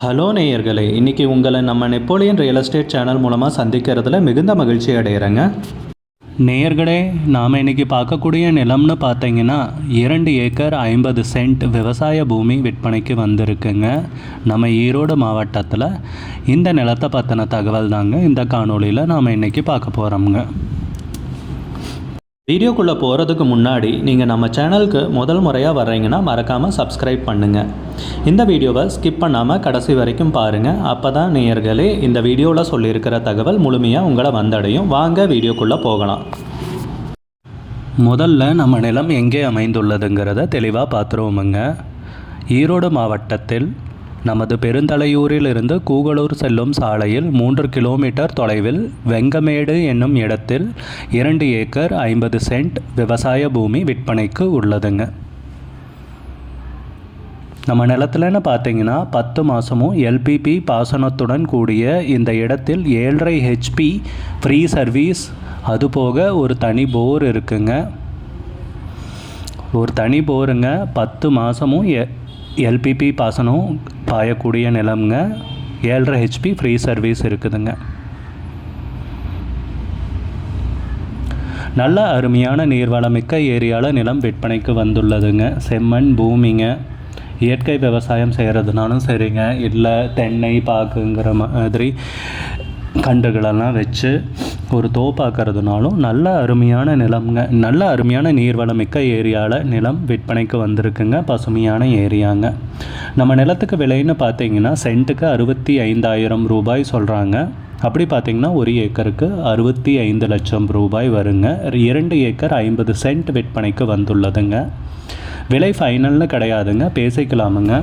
Hello நேயர்களே இன்றைக்கி உங்களை நம்ம நெப்போலியன் ரியல் எஸ்டேட் சேனல் மூலமாக சந்திக்கிறதுல மிகுந்த மகிழ்ச்சி அடைகிறேங்க நேயர்களே நாம் இன்னைக்கு பார்க்கக்கூடிய நிலம்னு பார்த்தீங்கன்னா இரண்டு ஏக்கர் ஐம்பது சென்ட் விவசாய பூமி விற்பனைக்கு வந்திருக்குங்க. நம்ம ஈரோடு மாவட்டத்தில் இந்த நிலத்தை பற்றின தகவல் தாங்க இந்த காணொளியில் நாம் இன்னைக்கு பார்க்க போகிறோம்ங்க வீடியோக்குள்ளே போகிறதுக்கு முன்னாடி நீங்கள் நம்ம சேனலுக்கு முதல் முறையாக வர்றீங்கன்னா மறக்காமல் சப்ஸ்கிரைப் பண்ணுங்கள் இந்த வீடியோவை ஸ்கிப் பண்ணாமல் கடைசி வரைக்கும் பாருங்கள் அப்போ தான் நேயர்களே இந்த வீடியோவில் சொல்லியிருக்கிற தகவல் முழுமையாக உங்களை வந்தடையும். வாங்க வீடியோக்குள்ளே போகலாம். முதல்ல நம்ம நிலம் எங்கே அமைந்துள்ளதுங்கிறத தெளிவாக பார்த்துருவோமுங்க. ஈரோடு மாவட்டத்தில் நமது பெருந்தலையூரில் இருந்து கூகலூர் செல்லும் சாலையில் மூன்று கிலோமீட்டர் தொலைவில் வெங்கமேடு என்னும் இடத்தில் இரண்டு ஏக்கர் ஐம்பது சென்ட் விவசாய பூமி விற்பனைக்கு உள்ளதுங்க. நம்ம நிலத்துலன்னு பார்த்தீங்கன்னா பத்து மாதமும் எல்பிபி பாசனத்துடன் கூடிய இந்த இடத்தில் ஏழரை ஹெச்பி ஃப்ரீ சர்வீஸ் அதுபோக ஒரு தனி போர் இருக்குங்க. ஒரு தனி போருங்க. பத்து மாதமும் எ எல்பிபி பாசனம் பாயக்கூடிய நிலம்ங்க. ஏழரை ஹெச்பி ஃப்ரீ சர்வீஸ் இருக்குதுங்க. நல்ல அருமையான நீர்வளமிக்க ஏரியாவில் நிலம் விற்பனைக்கு வந்துள்ளதுங்க. செம்மண் பூமிங்க. இயற்கை விவசாயம் செய்கிறதுனாலும் சரிங்க. இல்லை தென்னை பாக்குங்கிற மாதிரி கன்றுகளெல்லாம் வச்சு ஒரு தோப்பாக்கிறதுனாலும் நல்ல அருமையான நிலம்ங்க. நல்ல அருமையான நீர்வளமிக்க ஏரியாவில் நிலம் விற்பனைக்கு வந்திருக்குங்க. பசுமையான ஏரியாங்க. நம்ம நிலத்துக்கு விலைன்னு பார்த்தீங்கன்னா சென்ட்டுக்கு அறுபத்தி ஐந்தாயிரம் ரூபாய் சொல்கிறாங்க அப்படி பார்த்தீங்கன்னா ஒரு ஏக்கருக்கு அறுபத்தி ஐந்து லட்சம் ரூபாய் வருங்க. இரண்டு ஏக்கர் ஐம்பது சென்ட் விற்பனைக்கு வந்துள்ளதுங்க. விலை ஃபைனல்னு கிடையாதுங்க. பேசிக்கலாமுங்க.